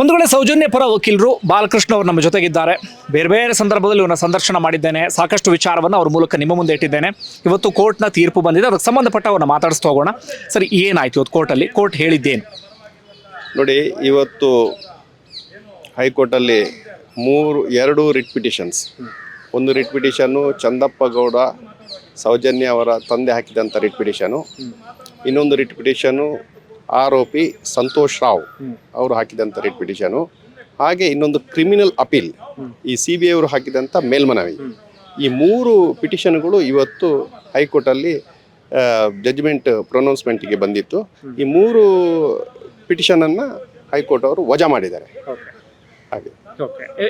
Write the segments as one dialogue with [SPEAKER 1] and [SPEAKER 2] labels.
[SPEAKER 1] ಒಂದು ವೇಳೆ ಸೌಜನ್ಯ ಪರ ವಕೀಲರು ಬಾಲಕೃಷ್ಣ ಅವರು ನಮ್ಮ ಜೊತೆಗಿದ್ದಾರೆ. ಬೇರೆ ಬೇರೆ ಸಂದರ್ಭದಲ್ಲಿ ಇವನ ಸಂದರ್ಶನ ಮಾಡಿದ್ದೇನೆ. ಸಾಕಷ್ಟು ವಿಚಾರವನ್ನು ಅವ್ರ ಮೂಲಕ ನಿಮ್ಮ ಮುಂದೆ ಇಟ್ಟಿದ್ದೇನೆ. ಇವತ್ತು ಕೋರ್ಟ್ನ ತೀರ್ಪು ಬಂದಿದೆ. ಅದಕ್ಕೆ ಸಂಬಂಧಪಟ್ಟ ಅವ್ರನ್ನ ಮಾತಾಡಿಸ್ತಾ ಹೋಗೋಣ. ಸರಿ, ಏನಾಯ್ತು ಇವತ್ತು ಕೋರ್ಟಲ್ಲಿ? ಕೋರ್ಟ್ ಹೇಳಿದ್ದೇನು?
[SPEAKER 2] ನೋಡಿ, ಇವತ್ತು ಹೈಕೋರ್ಟಲ್ಲಿ ಮೂರು, ಎರಡು ರಿಟ್ ಪಿಟಿಷನ್ಸ್ ಒಂದು ರಿಟ್ ಪಿಟಿಷನ್ನು ಚಂದಪ್ಪ ಗೌಡ, ಸೌಜನ್ಯ ಅವರ ತಂದೆ ಹಾಕಿದಂಥ ರಿಟ್ ಪಿಟಿಷನು ಇನ್ನೊಂದು ರಿಟ್ ಪಿಟಿಷನು ಆರೋಪಿ ಸಂತೋಷ್ ರಾವ್ ಅವರು ಹಾಕಿದಂಥ ರಿಟ್ ಪಿಟಿಷನು. ಹಾಗೆ ಇನ್ನೊಂದು ಕ್ರಿಮಿನಲ್ ಅಪೀಲ್ ಈ ಸಿ ಬಿ ಐ ಅವರು ಹಾಕಿದಂಥ ಮೇಲ್ಮನವಿ. ಈ ಮೂರು ಪಿಟಿಷನ್ಗಳು ಇವತ್ತು ಹೈಕೋರ್ಟಲ್ಲಿ ಜಡ್ಜ್ಮೆಂಟ್ ಪ್ರೊನೌನ್ಸ್ಮೆಂಟ್ಗೆ ಬಂದಿತ್ತು. ಈ ಮೂರು ಪಿಟಿಷನನ್ನು ಹೈಕೋರ್ಟ್ ಅವರು ವಜಾ ಮಾಡಿದ್ದಾರೆ. ಹಾಗೆ.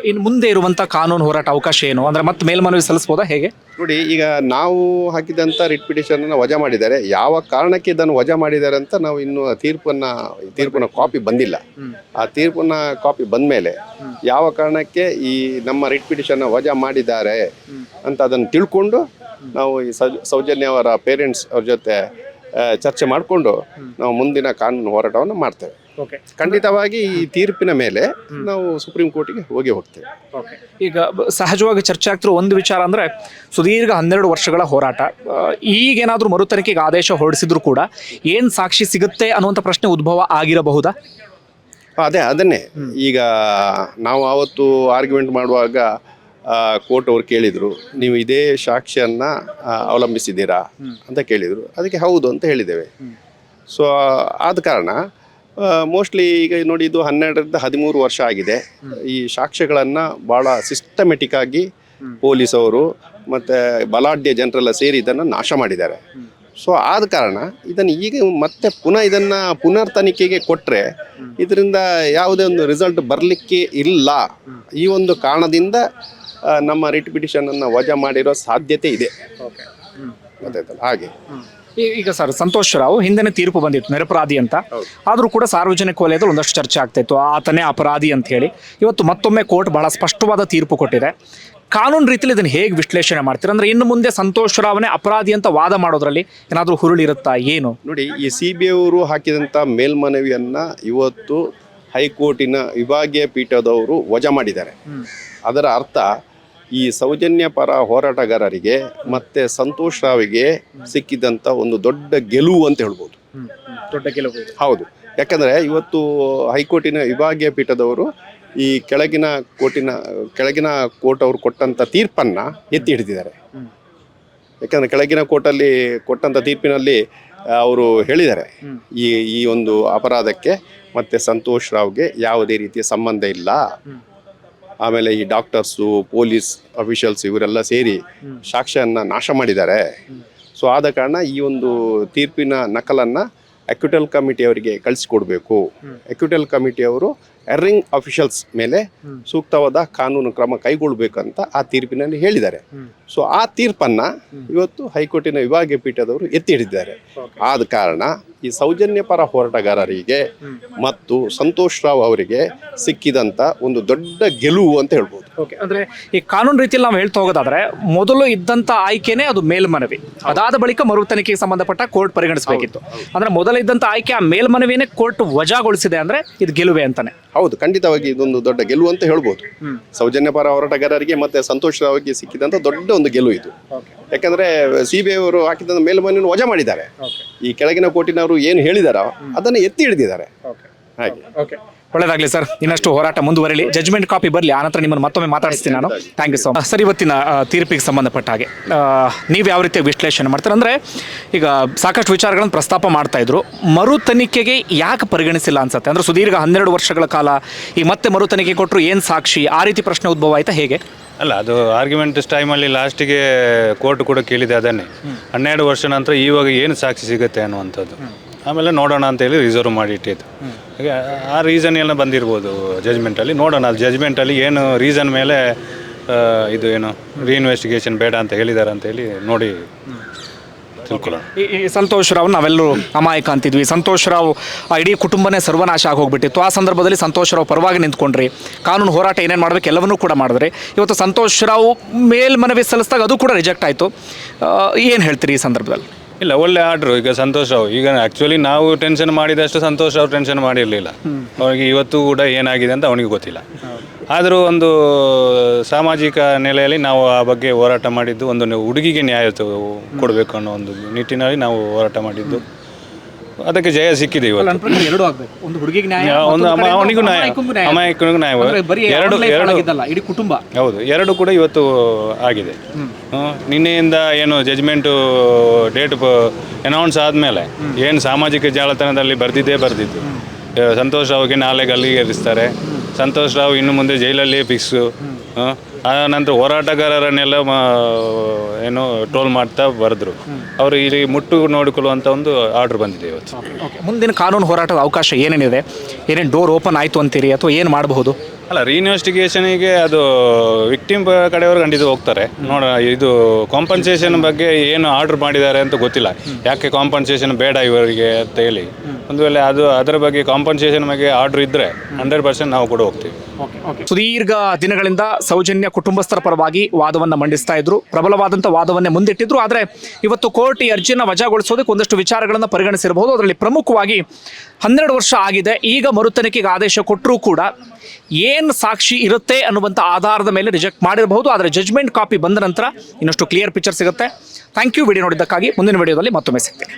[SPEAKER 1] ಇನ್ನು ಮುಂದೆ ಇರುವಂಥ ಕಾನೂನು ಹೋರಾಟ ಅವಕಾಶ ಏನು? ಅಂದ್ರೆ ಮತ್ತೆ ಮೇಲ್ಮನವಿ ಸಲ್ಲಿಸ್ಬೋದಾ ಹೇಗೆ?
[SPEAKER 2] ನೋಡಿ ಈಗ ನಾವು ಹಾಕಿದಂಥ ರಿಟ್ ಪಿಟಿಷನ್ ವಜಾ ಮಾಡಿದ್ದಾರೆ ಯಾವ ಕಾರಣಕ್ಕೆ ಇದನ್ನು ವಜಾ ಮಾಡಿದ್ದಾರೆ ಅಂತ ನಾವು ಇನ್ನು ತೀರ್ಪನ್ನು ತೀರ್ಪನ್ನ ತೀರ್ಪಿನ ಕಾಪಿ ಬಂದಿಲ್ಲ ಆ ತೀರ್ಪನ್ನ ಕಾಪಿ ಬಂದ ಮೇಲೆ ಯಾವ ಕಾರಣಕ್ಕೆ ಈ ನಮ್ಮ ರಿಟ್ ಪಿಟಿಷನ್ ವಜಾ ಮಾಡಿದ್ದಾರೆ ಅಂತ ಅದನ್ನು ತಿಳ್ಕೊಂಡು ನಾವು ಈ ಸೌ- ಸೌಜನ್ಯ ಅವರ ಪೇರೆಂಟ್ಸ್ ಅವ್ರ ಜೊತೆ ಚರ್ಚೆ ಮಾಡಿಕೊಂಡು ನಾವು ಮುಂದಿನ ಕಾನೂನು ಹೋರಾಟವನ್ನು ಮಾಡ್ತೇವೆ.
[SPEAKER 1] ಓಕೆ.
[SPEAKER 2] ಖಂಡಿತವಾಗಿ ಈ ತೀರ್ಪಿನ ಮೇಲೆ ನಾವು ಸುಪ್ರೀಂ ಕೋರ್ಟಿಗೆ ಹೋಗಿ ಹೋಗ್ತೇವೆ.
[SPEAKER 1] ಈಗ ಸಹಜವಾಗಿ ಚರ್ಚೆ ಆಗ್ತಿರೋ ಒಂದು ವಿಚಾರ ಅಂದ್ರೆ ಸುದೀರ್ಘ ಹನ್ನೆರಡು ವರ್ಷಗಳ ಹೋರಾಟ. ಈಗೇನಾದ್ರೂ ಈಗೇನಾದ್ರೂ ಮರುತನಿಕೆಗೆ ಆದೇಶ ಹೊರಡಿಸಿದ್ರು ಕೂಡ ಏನ್ ಸಾಕ್ಷಿ ಸಿಗುತ್ತೆ ಅನ್ನುವಂಥ ಪ್ರಶ್ನೆ ಉದ್ಭವ ಆಗಿರಬಹುದಾ?
[SPEAKER 2] ಅದೇ ಅದನ್ನೇ. ಈಗ ನಾವು ಆವತ್ತು ಆರ್ಗ್ಯುಮೆಂಟ್ ಮಾಡುವಾಗ ಕೋರ್ಟ್ ಅವ್ರು ಕೇಳಿದರು, ನೀವು ಇದೇ ಸಾಕ್ಷಿಯನ್ನು ಅವಲಂಬಿಸಿದ್ದೀರಾ ಅಂತ ಕೇಳಿದರು. ಅದಕ್ಕೆ ಹೌದು ಅಂತ ಹೇಳಿದ್ದೇವೆ. ಸೊ ಆದ ಕಾರಣ ಮೋಸ್ಟ್ಲಿ ಈಗ ನೋಡಿ ಇದು ಹನ್ನೆರಡರಿಂದ ಹದಿಮೂರು ವರ್ಷ ಆಗಿದೆ. ಈ ಸಾಕ್ಷ್ಯಗಳನ್ನು ಭಾಳ ಸಿಸ್ಟಮೆಟಿಕ್ ಆಗಿ ಪೊಲೀಸ್ ಅವರು ಮತ್ತು ಬಲಾಢ್ಯ ಜನರೆಲ್ಲ ಸೇರಿ ಇದನ್ನು ನಾಶ ಮಾಡಿದ್ದಾರೆ. ಸೊ ಆದ ಕಾರಣ ಇದನ್ನು ಈಗ ಮತ್ತೆ ಪುನಃ ಇದನ್ನು ಪುನರ್ ತನಿಖೆಗೆ ಕೊಟ್ಟರೆ ಇದರಿಂದ ಯಾವುದೇ ಒಂದು ರಿಸಲ್ಟ್ ಬರಲಿಕ್ಕೆ ಇಲ್ಲ. ಈ ಒಂದು ಕಾರಣದಿಂದ ನಮ್ಮ ರಿಟ್ ಪಿಟಿಷನನ್ನು ವಜಾ ಮಾಡಿರೋ ಸಾಧ್ಯತೆ ಇದೆ. ಗೊತ್ತಾಯ್ತಲ್ಲ? ಹಾಗೆ.
[SPEAKER 1] ಈ- ಈಗ ಸರ್ ಸಂತೋಷ್ ರಾವ್ ಹಿಂದೆನೆ ತೀರ್ಪು ಬಂದಿತ್ತು ನಿರಪರಾಧಿ ಅಂತ. ಆದರೂ ಕೂಡ ಸಾರ್ವಜನಿಕ ವಲಯದಲ್ಲಿ ಒಂದಷ್ಟು ಚರ್ಚೆ ಆಗ್ತಾ ಇತ್ತು. ಆತನೇ ಅಪರಾಧಿ ಅಂತ ಹೇಳಿ. ಇವತ್ತು ಮತ್ತೊಮ್ಮೆ ಕೋರ್ಟ್ ಬಹಳ ಸ್ಪಷ್ಟವಾದ ತೀರ್ಪು ಕೊಟ್ಟಿದೆ. ಕಾನೂನು ರೀತಿಯಲ್ಲಿ ಇದನ್ನು ಹೇಗೆ ವಿಶ್ಲೇಷಣೆ ಮಾಡ್ತೀರಾ? ಅಂದ್ರೆ ಇನ್ನು ಮುಂದೆ ಸಂತೋಷ್ ರಾವ್ನೇ ಅಪರಾಧಿ ಅಂತ ವಾದ ಮಾಡೋದ್ರಲ್ಲಿ ಏನಾದರೂ ಹುರುಳಿರುತ್ತಾ ಏನು?
[SPEAKER 2] ನೋಡಿ ಈ ಸಿ ಬಿ ಅವರು ಹಾಕಿದಂಥ ಮೇಲ್ಮನವಿಯನ್ನು ಇವತ್ತು ಹೈಕೋರ್ಟಿನ ವಿಭಾಗೀಯ ಪೀಠದವರು ವಜಾ ಮಾಡಿದ್ದಾರೆ. ಅದರ ಅರ್ಥ ಈ ಸೌಜನ್ಯ ಪರ ಹೋರಾಟಗಾರರಿಗೆ ಮತ್ತೆ ಸಂತೋಷ್ ರಾವಿಗೆ ಸಿಕ್ಕಿದಂತ ಒಂದು ದೊಡ್ಡ ಗೆಲುವು ಅಂತ ಹೇಳ್ಬೋದು.
[SPEAKER 1] ದೊಡ್ಡ ಗೆಲುವು
[SPEAKER 2] ಹೌದು. ಯಾಕಂದರೆ ಇವತ್ತು ಹೈಕೋರ್ಟಿನ ವಿಭಾಗೀಯ ಪೀಠದವರು ಈ ಕೆಳಗಿನ ಕೋರ್ಟಿನ ಕೆಳಗಿನ ಕೋರ್ಟ್ ಅವರು ಕೊಟ್ಟಂಥ ತೀರ್ಪನ್ನು ಎತ್ತಿ ಹಿಡಿದಿದ್ದಾರೆ. ಯಾಕಂದರೆ ಕೆಳಗಿನ ಕೋರ್ಟಲ್ಲಿ ಕೊಟ್ಟಂಥ ತೀರ್ಪಿನಲ್ಲಿ ಅವರು ಹೇಳಿದ್ದಾರೆ. ಈ ಈ ಒಂದು ಅಪರಾಧಕ್ಕೆ ಮತ್ತು ಸಂತೋಷ್ ರಾವ್ಗೆ ಯಾವುದೇ ರೀತಿಯ ಸಂಬಂಧ ಇಲ್ಲ. ಆಮೇಲೆ ಈ ಡಾಕ್ಟರ್ಸು ಪೊಲೀಸ್ ಅಫಿಷಿಯಲ್ಸ್ ಇವರೆಲ್ಲ ಸೇರಿ ಸಾಕ್ಷ್ಯವನ್ನು ನಾಶ ಮಾಡಿದ್ದಾರೆ. ಸೊ ಆದ ಕಾರಣ ಈ ಒಂದು ತೀರ್ಪಿನ ನಕಲನ್ನು ಅಕ್ಯುಟಲ್ ಕಮಿಟಿಯವರಿಗೆ ಕಳಿಸಿಕೊಡ್ಬೇಕು. ಅಕ್ಯುಟಲ್ ಕಮಿಟಿಯವರು ಎರ್ರಿಂಗ್ ಅಫಿಷಿಯಲ್ಸ್ ಮೇಲೆ ಸೂಕ್ತವಾದ ಕಾನೂನು ಕ್ರಮ ಕೈಗೊಳ್ಳಬೇಕಂತ ಆ ತೀರ್ಪಿನಲ್ಲಿ ಹೇಳಿದ್ದಾರೆ. ಸೊ ಆ ತೀರ್ಪನ್ನು ಇವತ್ತು ಹೈಕೋರ್ಟಿನ ವಿಭಾಗೀಯ ಪೀಠದವರು ಎತ್ತಿ ಹಿಡಿದಿದ್ದಾರೆ. ಆದ ಕಾರಣ ಈ ಸೌಜನ್ಯ ಪರ ಹೋರಾಟಗಾರರಿಗೆ ಮತ್ತು ಸಂತೋಷ್ ರಾವ್ ಅವರಿಗೆ ಸಿಕ್ಕಿದಂತ ಒಂದು ದೊಡ್ಡ ಗೆಲುವು ಅಂತ ಹೇಳ್ಬೋದು.
[SPEAKER 1] ಓಕೆ ಅಂದ್ರೆ ಈ ಕಾನೂನು ರೀತಿಯಲ್ಲಿ ನಾವು ಹೇಳ್ತಾ ಹೋಗೋದಾದ್ರೆ ಮೊದಲು ಇದ್ದಂತ ಆಯ್ಕೆನೇ ಅದು ಮೇಲ್ಮನವಿ. ಅದಾದ ಬಳಿಕ ಮರು ತನಿಖೆಗೆ ಸಂಬಂಧಪಟ್ಟ ಕೋರ್ಟ್ ಪರಿಗಣಿಸಬೇಕಿತ್ತು. ಅಂದ್ರೆ ಮೊದಲ ಇದ್ದಂತ ಆಯ್ಕೆ ಆ ಮೇಲ್ಮನವಿನೇ ಕೋರ್ಟ್ ವಜಾಗೊಳಿಸಿದೆ ಅಂದ್ರೆ ಇದು ಗೆಲುವೆ ಅಂತಾನೆ.
[SPEAKER 2] ಹೌದು ಖಂಡಿತವಾಗಿ ಇದೊಂದು ದೊಡ್ಡ ಗೆಲುವು ಅಂತ ಹೇಳ್ಬೋದು. ಸೌಜನ್ಯ ಪರ ಹೋರಾಟಗಾರರಿಗೆ ಮತ್ತೆ ಸಂತೋಷ್ ರಾವ್ಗೆ ಸಿಕ್ಕಿದಂಥ ದೊಡ್ಡ ಒಂದು ಗೆಲುವು ಇದು. ಯಾಕಂದ್ರೆ ಸಿ ಬಿ ಅವರು ಹಾಕಿದಂತ ಮೇಲ್ಮನೆಯನ್ನು ವಜಾ ಮಾಡಿದ್ದಾರೆ. ಈ ಕೆಳಗಿನ ಕೋಟಿನವರು ಏನು ಹೇಳಿದಾರೋ ಅದನ್ನು ಎತ್ತಿ ಹಿಡಿದಿದ್ದಾರೆ. ಹಾಗೆ.
[SPEAKER 1] ಓಕೆ ಒಳ್ಳೇದಾಗ್ಲಿ ಸರ್. ಇನ್ನಷ್ಟು ಹೋರಾಟ ಮುಂದುವರಲಿ. ಜಜ್ಮೆಂಟ್ ಕಾಪಿ ಬರಲಿ. ಆನಂತರ ನಿಮ್ಮನ್ನು ಮತ್ತೊಮ್ಮೆ ಮಾತಾಡಿಸ್ತೀನಿ ನಾನು. Thank you so much sir, ಇವತ್ತಿನ ತೀರ್ಪಿಗೆ ಸಂಬಂಧಪಟ್ಟ ಹಾಗೆ ನೀವು ಯಾವ ರೀತಿ ವಿಶ್ಲೇಷಣೆ ಮಾಡ್ತಾರೆ? ಅಂದರೆ, ಈಗ ಸಾಕಷ್ಟು ವಿಚಾರಗಳನ್ನು ಪ್ರಸ್ತಾಪ ಮಾಡ್ತಾ ಇದ್ರು. ಮರು ತನಿಖೆಗೆ ಯಾಕೆ ಪರಿಗಣಿಸಿಲ್ಲ ಅನ್ಸುತ್ತೆ? ಅಂದರೆ ಸುದೀರ್ಘ ಹನ್ನೆರಡು ವರ್ಷಗಳ ಕಾಲ ಈ ಮತ್ತೆ ಮರು ತನಿಖೆ ಕೊಟ್ಟರು ಏನು ಸಾಕ್ಷಿ? ಆ ರೀತಿ ಪ್ರಶ್ನೆ ಉದ್ಭವ ಆಯ್ತಾ ಹೇಗೆ?
[SPEAKER 3] ಅಲ್ಲ, ಅದು ಆರ್ಗ್ಯುಮೆಂಟ್ ಟೈಮಲ್ಲಿ ಲಾಸ್ಟಿಗೆ ಕೋರ್ಟ್ ಕೂಡ ಕೇಳಿದೆ ಅದನ್ನೇ. ಹನ್ನೆರಡು ವರ್ಷ ನಂತರ ಇವಾಗ ಏನು ಸಾಕ್ಷಿ ಸಿಗುತ್ತೆ ಅನ್ನುವಂಥದ್ದು. ಆಮೇಲೆ ನೋಡೋಣ ಅಂತ ಹೇಳಿ ರಿಸರ್ವ್ ಮಾಡಿ ಇಟ್ಟಿದ್ದು. ಆ ರೀಸನ್ ಎಲ್ಲ ಬಂದಿರ್ಬೋದು ಜಜ್ಮೆಂಟಲ್ಲಿ ನೋಡೋಣ, ಅದು ಜಜ್ಮೆಂಟಲ್ಲಿ ಏನು ರೀಸನ್ ಮೇಲೆ ಇದು ಏನು ರೀಇನ್ವೆಸ್ಟಿಗೇಷನ್ ಬೇಡ ಅಂತ ಹೇಳಿದ್ದಾರೆ ಅಂತ ಹೇಳಿ ನೋಡಿ
[SPEAKER 1] ಈ ಸಂತೋಷ್ ರಾವ್ ನಾವೆಲ್ಲರೂ ಅಮಾಯಕ ಅಂತಿದ್ವಿ. ಸಂತೋಷ್ ರಾವ್, ಆ, ಇಡೀ ಕುಟುಂಬನೇ ಸರ್ವನಾಶ ಆಗೋಗ್ಬಿಟ್ಟಿತ್ತು. ಆ ಸಂದರ್ಭದಲ್ಲಿ ಸಂತೋಷ್ ರಾವ್ ಪರವಾಗಿ ನಿಂತ್ಕೊಂಡ್ರಿ. ಕಾನೂನು ಹೋರಾಟ ಏನೇನು ಮಾಡಬೇಕು ಎಲ್ಲವನ್ನೂ ಕೂಡ ಮಾಡಿದ್ರಿ. ಇವತ್ತು ಸಂತೋಷ್ ರಾವ್ ಮೇಲ್ಮನವಿ ಸಲ್ಲಿಸಿದಾಗ ಅದು ಕೂಡ ರಿಜೆಕ್ಟ್ ಆಯಿತು. ಏನು ಹೇಳ್ತೀರಿ ಈ ಸಂದರ್ಭದಲ್ಲಿ?
[SPEAKER 3] ಇಲ್ಲ ಒಳ್ಳೆ ಆರ್ಡ್ರು ಈಗ ಸಂತೋಷ ರಾವ್ ಈಗ ಆಕ್ಚುಲಿ ನಾವು ಟೆನ್ಷನ್ ಮಾಡಿದಷ್ಟು ಸಂತೋಷ ಅವ್ರು ಟೆನ್ಷನ್ ಮಾಡಿರಲಿಲ್ಲ. ಅವನಿಗೆ ಇವತ್ತು ಕೂಡ ಏನಾಗಿದೆ ಅಂತ ಅವನಿಗೆ ಗೊತ್ತಿಲ್ಲ. ಆದರೂ ಒಂದು ಸಾಮಾಜಿಕ ನೆಲೆಯಲ್ಲಿ ನಾವು ಆ ಬಗ್ಗೆ ಹೋರಾಟ ಮಾಡಿದ್ದು ಒಂದು ಹುಡುಗಿಗೆ ನ್ಯಾಯ ಕೊಡಬೇಕು ಅನ್ನೋ ಒಂದು ನಿಟ್ಟಿನಲ್ಲಿ ನಾವು ಹೋರಾಟ ಮಾಡಿದ್ದು. ಅದಕ್ಕೆ ಜಯ ಸಿಕ್ಕಿದೆ ಇವತ್ತು.
[SPEAKER 1] ನನ್ನ ಪ್ರಕಾರ ಎರಡು ಆಗ್ಬೇಕು. ಒಂದು ಹುಡುಗಿಗೆ ನ್ಯಾಯ
[SPEAKER 3] ಒಂದು
[SPEAKER 1] ಮತ್ತೊಂದು
[SPEAKER 3] ಅವನಿಗೂ ನ್ಯಾಯ
[SPEAKER 1] ಅಮಾಯಕನಿಗೂ ನ್ಯಾಯ.
[SPEAKER 3] ನ್ಯಾಯ
[SPEAKER 1] ಅಂದ್ರೆ ಬರೀ
[SPEAKER 3] ಎರಡು
[SPEAKER 1] ಇಡೀ ಕುಟುಂಬ.
[SPEAKER 3] ಹೌದು ಎರಡು ಕೂಡ ಇವತ್ತು ಆಗಿದೆ. ಹ್ಮ್. ನಿನ್ನೆಯಿಂದ ಏನು ಜಜ್ಮೆಂಟು ಡೇಟ್ ಅನೌನ್ಸ್ ಆದಮೇಲೆ ಏನು ಸಾಮಾಜಿಕ ಜಾಲತಾಣದಲ್ಲಿ ಬರ್ದಿದ್ದೇ ಬರ್ದಿದ್ದು. ಸಂತೋಷ್ ರಾವ್ಗೆ ನಾಳೆ ಗಲ್ಲಿಗೇರಿಸ್ತಾರೆ. ಸಂತೋಷ್ ರಾವ್ ಇನ್ನು ಮುಂದೆ ಜೈಲಲ್ಲಿ ಫಿಕ್ಸು ಆ ನಂತರ ಹೋರಾಟಗಾರರನ್ನೆಲ್ಲ ಏನು ಟ್ರೋಲ್ ಮಾಡ್ತಾ ಬರೆದ್ರು. ಅವರು ಇಲ್ಲಿ ಮುಟ್ಟು ನೋಡಿಕೊಳ್ಳುವಂಥ ಒಂದು ಆರ್ಡರ್ ಬಂದಿದೆ ಇವತ್ತು.
[SPEAKER 1] ಮುಂದಿನ ಕಾನೂನು ಹೋರಾಟದ ಅವಕಾಶ ಏನೇನಿದೆ? ಏನೇನು ಡೋರ್ ಓಪನ್ ಆಯಿತು ಅಂತೀರಿ ಅಥವಾ ಏನು ಮಾಡಬಹುದು?
[SPEAKER 3] ಅಲ್ಲ ರೀಇನ್ವೆಸ್ಟಿಗೇಷನಿಗೆ ಅದು ವಿಕ್ಟಿಮ್ ಕಡೆಯವರು ಖಂಡಿತ ಹೋಗ್ತಾರೆ. ನೋಡ, ಇದು ಕಾಂಪನ್ಸೇಷನ್ ಬಗ್ಗೆ ಏನು ಆರ್ಡರ್ ಮಾಡಿದ್ದಾರೆ ಅಂತ ಗೊತ್ತಿಲ್ಲ. ಯಾಕೆ ಕಾಂಪನ್ಸೇಷನ್ ಬೇಡ ಇವರಿಗೆ ಅಂತ ಹೇಳಿ. ಒಂದು ವೇಳೆ ಅದು ಅದರ ಬಗ್ಗೆ ಕಾಂಪನ್ಸೇಷನ್ ಬಗ್ಗೆ ಆರ್ಡರ್ ಇದ್ರೆ ಹಂಡ್ರೆಡ್ ಪರ್ಸೆಂಟ್ ನಾವು ಕೂಡ ಹೋಗ್ತೀವಿ.
[SPEAKER 1] ಸುದೀರ್ಘ ದಿನಗಳಿಂದ ಸೌಜನ್ಯ ಕುಟುಂಬಸ್ಥರ ಪರವಾಗಿ ವಾದವನ್ನು ಮಂಡಿಸ್ತಾ ಇದ್ರು. ಪ್ರಬಲವಾದಂಥ ವಾದವನ್ನೇ ಮುಂದಿಟ್ಟಿದ್ರು. ಆದರೆ ಇವತ್ತು ಕೋರ್ಟ್ ಈ ಅರ್ಜಿಯನ್ನು ವಜಾಗೊಳಿಸೋದಕ್ಕೆ ಒಂದಷ್ಟು ವಿಚಾರಗಳನ್ನು ಪರಿಗಣಿಸಿರಬಹುದು. ಅದರಲ್ಲಿ ಪ್ರಮುಖವಾಗಿ ಹನ್ನೆರಡು ವರ್ಷ ಆಗಿದೆ. ಈಗ ಮರುತನಿಕೆಗೆ ಆದೇಶ ಕೊಟ್ಟರೂ ಕೂಡ ಏನು ಸಾಕ್ಷಿ ಇರುತ್ತೆ ಅನ್ನುವಂಥ ಆಧಾರದ ಮೇಲೆ ರಿಜೆಕ್ಟ್ ಮಾಡಿರಬಹುದು. ಆದರೆ ಜಜ್ಮೆಂಟ್ ಕಾಪಿ ಬಂದ ನಂತರ ಇನ್ನಷ್ಟು ಕ್ಲಿಯರ್ ಪಿಕ್ಚರ್ ಸಿಗುತ್ತೆ. ಥ್ಯಾಂಕ್ ಯು ವಿಡಿಯೋ ನೋಡಿದ್ದಕ್ಕಾಗಿ ಮುಂದಿನ ವಿಡಿಯೋದಲ್ಲಿ ಮತ್ತೊಮ್ಮೆ ಸಿಗ್ತೀನಿ.